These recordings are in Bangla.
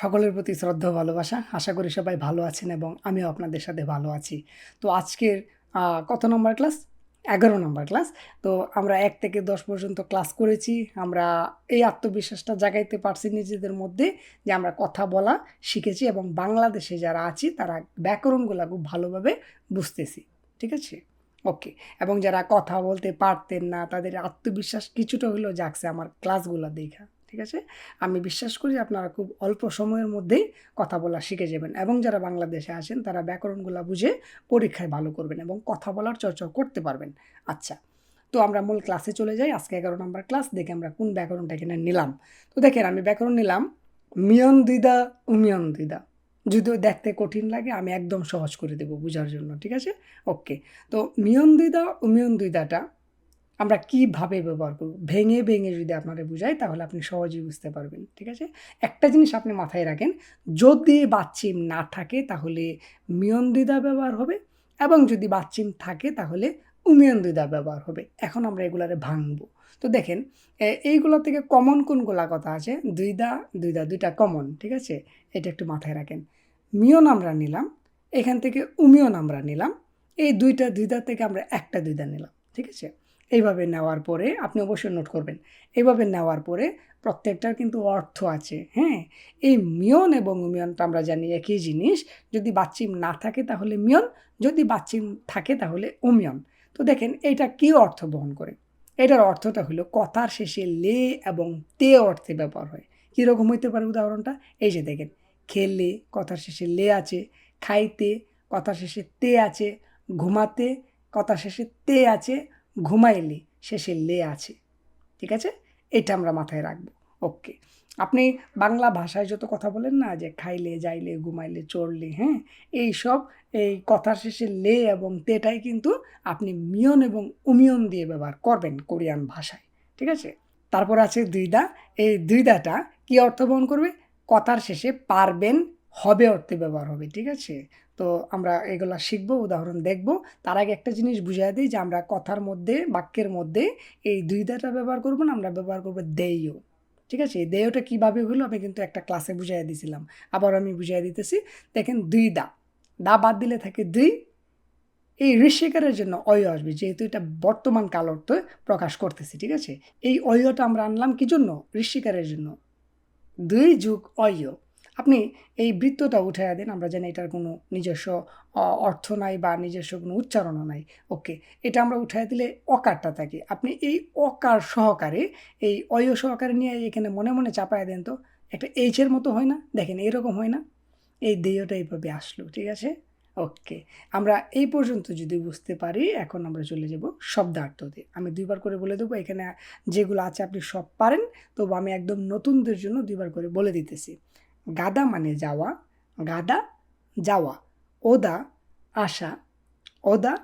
সকলের প্রতি শ্রদ্ধা ভালোবাসা। আশা করি সবাই ভালো আছেন এবং আমিও আপনাদের সাথে ভালো আছি। তো আজকের কত নম্বর ক্লাস? এগারো নম্বর ক্লাস। তো আমরা এক থেকে দশ পর্যন্ত ক্লাস করেছি। আমরা এই আত্মবিশ্বাসটা জাগাইতে পারছি নিজেদের মধ্যে যে আমরা কথা বলা শিখেছি এবং বাংলাদেশে যারা আছি, তারা ব্যাকরণগুলো খুব ভালোভাবে বুঝতেছি। ঠিক আছে? ওকে। এবং যারা কথা বলতে পারতেন না, তাদের আত্মবিশ্বাস কিছুটা হলেও জাগছে আমার ক্লাসগুলো দেখা। ঠিক আছে? আমি বিশ্বাস করি আপনারা খুব অল্প সময়ের মধ্যেই কথা বলা শিখে যাবেন এবং যারা বাংলাদেশে আছেন তারা ব্যাকরণগুলো বুঝে পরীক্ষায় ভালো করবেন এবং কথা বলার চর্চাও করতে পারবেন। আচ্ছা তো আমরা মূল ক্লাসে চলে যাই। আজকে এগারো নম্বর ক্লাস দেখে আমরা কোন ব্যাকরণটা এখানে নিলাম। তো দেখেন, আমি ব্যাকরণ নিলাম, মিয়ন দিদা, উমিয়ন দিদা। যদিও দেখতে কঠিন লাগে, আমি একদম সহজ করে দেবো বোঝার জন্য, ঠিক আছে? ওকে, তো মিয়ন দিদা, উমিয়ন দিদাটা আমরা কীভাবে ব্যবহার করব? ভেঙে ভেঙে যদি আপনারা বুঝাই, তাহলে আপনি সহজেই বুঝতে পারবেন, ঠিক আছে? একটা জিনিস আপনি মাথায় রাখেন, যদি বাচ্চিম না থাকে, তাহলে মিয়ন্দিদা ব্যবহার হবে এবং যদি বাচ্চিম থাকে, তাহলে উমিয়ন্দিদা ব্যবহার হবে। এখন আমরা এগুলারে ভাঙবো। তো দেখেন এইগুলো থেকে কমন কোনগুলা কথা আছে? দুইদা দুইদা, দুইটা কমন ঠিক আছে? এটা একটু মাথায় রাখেন। মিয়ন আমরা নিলাম, এখান থেকে উমিয়ন আমরা নিলাম, এই দুইটা, দুইদা থেকে আমরা একটা দুইদা নিলাম, ঠিক আছে? এইভাবে নেওয়ার পরে আপনি অবশ্যই নোট করবেন। এইভাবে নেওয়ার পরে প্রত্যেকটার কিন্তু অর্থ আছে হ্যাঁ? এই মিয়ন এবং মিয়নটা আমরা জানি একই জিনিস। যদি বাচ্চিম না থাকে তাহলে মিয়ন, যদি বাচ্চিম থাকে তাহলে অমিয়ন। তো দেখেন এটা কী অর্থ বহন করে? এটার অর্থটা হলো কথার শেষে লে এবং তে অর্থে ব্যবহার হয়। কীরকম হইতে পারে উদাহরণটা? এই যে দেখেন, খেলে কথার শেষে লে আছে, খাইতে কথার শেষে তে আছে, ঘুমাতে কথার শেষে তে আছে ঘুমাইলে, শেষে লে আছে। ঠিক আছে? এটা আমরা মাথায় রাখব। ওকে আপনি বাংলা ভাষায় যত কথা বলেন না, যে খাইলে, যাইলে, ঘুমাইলে, চড়লে হ্যাঁ? এই সব, এই কথার শেষে লে এবং তেটাই কিন্তু আপনি মিয়ন এবং উমিয়ন দিয়ে ব্যবহার করবেন কোরিয়ান ভাষায়। ঠিক আছে? তারপর আছে দুইদা এই দুইদাটা কি অর্থ বহন করবে? কথার শেষে পারবেন, হবে অর্থে ব্যবহার হবে। ঠিক আছে? তো আমরা এগুলা শিখব, উদাহরণ দেখব। তার আগে একটা জিনিস বুঝিয়ে দিই যে আমরা কথার মধ্যে, বাক্যের মধ্যে এই দুইদাটা ব্যবহার করব না, আমরা ব্যবহার করব দেইও ঠিক আছে? এই দেয়টা কীভাবে হলো আমি কিন্তু একটা ক্লাসে বুঝিয়ে দিয়েছিলাম আবার আমি বুঝাই দিতেছি, দেখেন দুই দা। দা বাদ দিলে থাকে দুই। এই ঋষিকারের জন্য অয় আসবে, যেহেতু এটা বর্তমান কাল অর্থ প্রকাশ করতেছি, ঠিক আছে? এই অয়টা আমরা আনলাম কি জন্য? ঋষিকারের জন্য। দুই যুগ অয়। আপনি এই বৃত্তটা উঠে দেন, আমরা জানি এটার কোনো নিজস্ব অর্থ নাই বা নিজস্ব কোনো উচ্চারণও নাই। ওকে, এটা আমরা উঠাই দিলে অকারটা থাকে। আপনি এই অকার সহকারে, এই অয় সহকারে নিয়ে এখানে মনে মনে চাপায় দেন তো, একটা এইচের মতো হয় না? দেখেন এরকম হয় না? এই দেয়টা এইভাবে আসলো, ঠিক আছে? ওকে, আমরা এই পর্যন্ত যদি বুঝতে পারি, এখন আমরা চলে যাব শব্দার্থতে। আমি দুইবার করে বলে দেবো, এখানে যেগুলো আছে আপনি সব পারেন, তবু আমি একদম নতুনদের জন্য দুইবার করে বলে দিতেছি। গাদা মানে যাওয়া, গাদা যাওয়া, ওদা আসা ওদা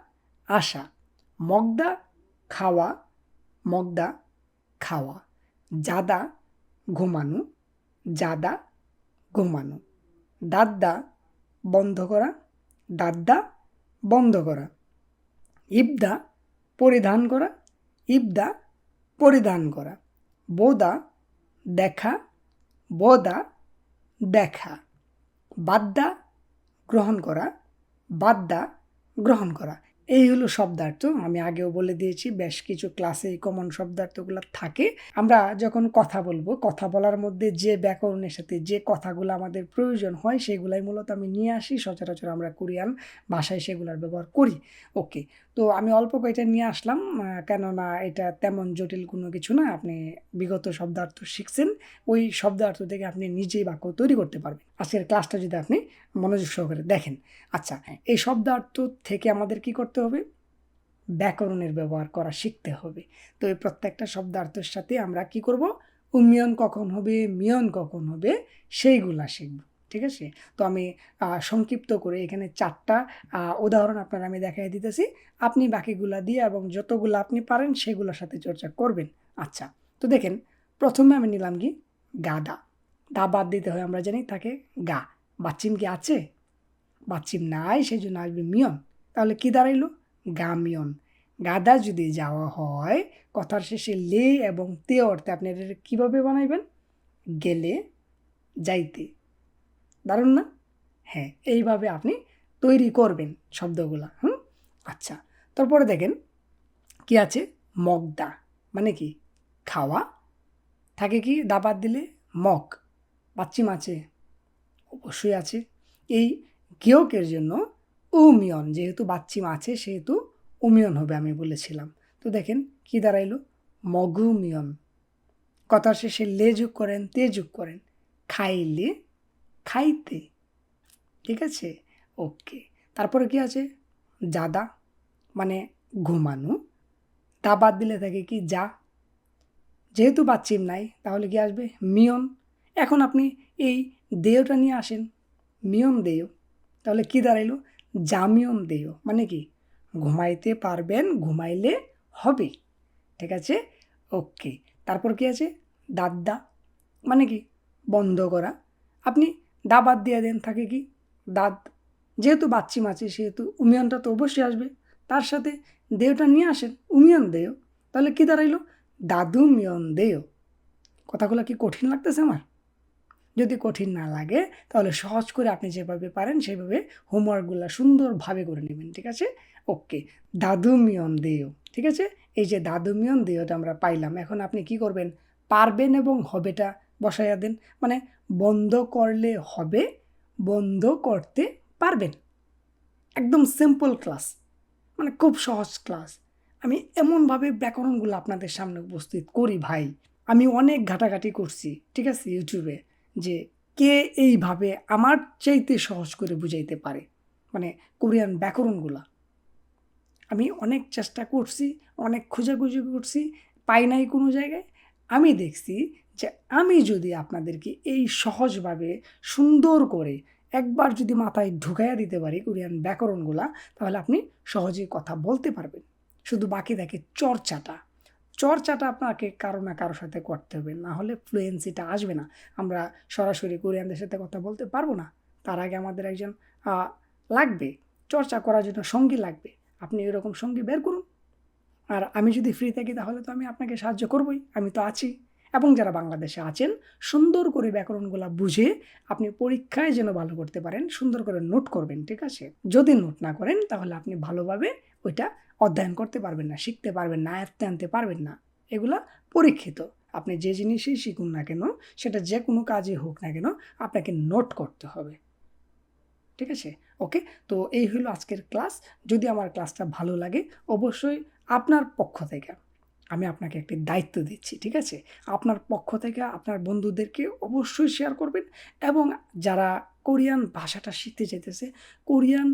আসা, মগদা খাওয়া মগদা খাওয়া, জাদা ঘুমানো জাদা ঘুমানো দাদ্দা বন্ধ করা দাদ্দা বন্ধ করা, ইবদা পরিধান করা, ইবদা পরিধান করা, বোদা দেখা, বোদা দেখা বাদ্দা গ্রহণ করা বাদ্দা গ্রহণ করা। এই হলো শব্দার্থ। আমি আগেও বলে দিয়েছি, বেশ কিছু ক্লাসে এই কমন শব্দার্থগুলো থাকে। আমরা যখন কথা বলব, কথা বলার মধ্যে যে ব্যাকরণের সাথে যে কথাগুলো আমাদের প্রয়োজন হয়, সেগুলাই মূলত আমি নিয়ে আসি। সচরাচর আমরা কোরিয়ান ভাষায় সেগুলোর ব্যবহার করি। ওকে তো আমি অল্প কয়েকটা নিয়ে আসলাম কেননা এটা তেমন জটিল কোনো কিছু না। আপনি বিগত শব্দার্থ শিখছেন, ওই শব্দার্থ থেকে আপনি নিজেই বাক্য তৈরি করতে পারবেন। আজকের ক্লাসটা যদি আপনি মনোযোগ সহকারে দেখেন। আচ্ছা এই শব্দার্থ থেকে আমাদের কি করতে হবে? ব্যাকরণের ব্যবহার করা শিখতে হবে। তো এই প্রত্যেকটা শব্দার্থের সাথে আমরা কি করব? উমিয়ন কখন হবে, মিয়ন কখন হবে, সেইগুলা শিখব। ঠিক আছে? তো আমি সংক্ষিপ্ত করে এখানে চারটা উদাহরণ আপনার আমি দেখাই দিতেছি। আপনি বাকিগুলা দিয়ে এবং যতগুলো আপনি পারেন সেগুলোর সাথে চর্চা করবেন। আচ্ছা তো দেখেন, প্রথমে আমি নিলাম কি? গাদা দা। বাদ দিতে হয় আমরা জানি, তাকে গা। বাচ্চিম কি আছে? বাচ্চিম নাই সেই জন্য আসবে মিয়ন। তাহলে কি দাঁড়াইলো? গামিয়ন গাদা যদি যাওয়া হয়, কথার শেষে লে এবং তে অর্থে আপনি এটা কীভাবে বানাইবেন? গেলে যাইতে। দারুণ না? হ্যাঁ। এইভাবে আপনি তৈরি করবেন শব্দগুলা হুম? আচ্ছা তারপরে দেখেন কি আছে? মগদা মানে কি? খাওয়া। থাকে কি? দাবাত দিলে মগ বাচ্চিম আছে অবশ্যই আছে। এই গেয়কের জন্য উমিয়ন যেহেতু বাচ্চিম আছে সেহেতু উমিয়ন হবে আমি বলেছিলাম। তো দেখেন কি দাঁড়াইলো? মগুমিয়ন। কথার শেষে লে যোগ করেন তে যোগ করেন। খাইলে খাইতে। ঠিক আছে? ওকে। তারপরে কি আছে? জাদা মানে ঘুমানো। তা বাদ দিলে থাকে কি যা। যেহেতু বাচ্চিম নাই, তাহলে কি আসবে? মিয়ন। এখন আপনি এই দেয়টা নিয়ে আসেন। মিয়ন দেয় তাহলে কি দাঁড়াইলো? জামিয়ন দেয় মানে কি? ঘুমাইতে পারবেন, ঘুমাইলে হবে। ঠিক আছে? ওকে। তারপর কি আছে? দাদ্দা মানে কি? বন্ধ করা। আপনি দা বাদ দিয়ে দেন থাকে কি? দাঁত। যেহেতু বাচ্চি আছে সেহেতু উমিয়নটা তো অবশ্যই আসবে। তার সাথে দেহটা নিয়ে আসেন, উমিয়ন দেয় তাহলে কী দাঁড়াইলো? দাদু মিয়ন দেয় কথাগুলো কি কঠিন লাগতেছে আমার? যদি কঠিন না লাগে, তাহলে সহজ করে আপনি যেভাবে পারেন, সেভাবে হোমওয়ার্কগুলো সুন্দরভাবে করে নেবেন, ঠিক আছে? ওকে। দাদু মিয়ন দেয় ঠিক আছে? এই যে দাদু মিয়ন দেয়টা আমরা পাইলাম, এখন আপনি কি করবেন? পারবেন এবং হবেটা বসাইয়া দেন। মানে বন্ধ করলে হবে, বন্ধ করতে পারবেন। একদম সিম্পল ক্লাস মানে খুব সহজ ক্লাস আমি এমনভাবে ব্যাকরণগুলো আপনাদের সামনে উপস্থিত করি ভাই। আমি অনেক ঘাটাঘাটি করছি, ঠিক আছে ইউটিউবে যে কে এইভাবে আমার চাইতে সহজ করে বুঝাইতে পারে মানে কোরিয়ান ব্যাকরণগুলা। আমি অনেক চেষ্টা করছি, অনেক খোঁজাখুঁজি করছি, পাই নাই কোনো জায়গায়। আমি দেখছি যে আমি যদি আপনাদেরকে এই সহজভাবে সুন্দর করে একবার যদি মাথায় ঢুকাইয়া দিতে পারি কোরিয়ান ব্যাকরণগুলা, তাহলে আপনি সহজেই কথা বলতে পারবেন। শুধু বাকি থাকে চর্চাটা। চর্চাটা আপনাকে কারও না কারোর সাথে করতে হবে, না হলে ফ্লুয়েন্সিটা আসবে না। আমরা সরাসরি কোরিয়ানদের সাথে কথা বলতে পারব না। তার আগে আমাদের একজন লাগবে। চর্চা করার জন্য সঙ্গী লাগবে। আপনি এরকম সঙ্গী বের করুন। আর আমি যদি ফ্রি থাকি তাহলে তো আমি আপনাকে সাহায্য করবই, আমি তো আছি। এবং যারা বাংলাদেশে আছেন, সুন্দর করে ব্যাকরণগুলো বুঝে আপনি পরীক্ষায় যেন ভালো করতে পারেন, সুন্দর করে নোট করবেন, ঠিক আছে? যদি নোট না করেন তাহলে আপনি ভালোভাবে ওইটা অধ্যয়ন করতে পারবেন না, শিখতে পারবেন না, আয়ত্তে আনতে পারবেন না। এগুলা পরীক্ষিত। আপনি যে জিনিসই শিখুন না কেন, সেটা যে কোনো কাজে হোক না কেন, আপনাকে নোট করতে হবে। ঠিক আছে? ওকে তো এই হলো আজকের ক্লাস যদি আমার ক্লাসটা ভালো লাগে, অবশ্যই আপনার পক্ষ থেকে আমি আপনাকে একটি দায়িত্ব দিচ্ছি, ঠিক আছে? আপনার পক্ষ থেকে আপনার বন্ধুদেরকে অবশ্যই শেয়ার করবেন এবং যারা কোরিয়ান ভাষাটা শিখতে চাইতেছে, কোরিয়ান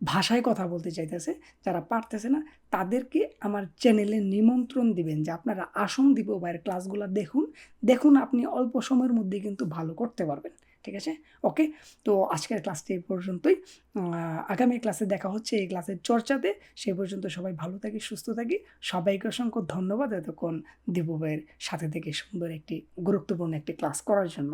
ভাষায় কথা বলতে চাইতেছে, যারা পারতেছে না, তাদেরকে আমার চ্যানেলে নিমন্ত্রণ দিবেন যে আপনারা আসুন দিব বাইরের ক্লাসগুলো দেখুন। দেখুন আপনি অল্প সময়ের মধ্যে কিন্তু ভালো করতে পারবেন। ঠিক আছে? ওকে তো আজকের ক্লাসটি এই পর্যন্তই। আগামী ক্লাসে দেখা হচ্ছে। এই ক্লাসের চর্চাতে সেই পর্যন্ত সবাই ভালো থাকি, সুস্থ থাকি। সবাইকে অসংখ্য ধন্যবাদ এতক্ষণ দীপু সাথে থেকে সুন্দর একটি, গুরুত্বপূর্ণ একটি ক্লাস করার জন্য।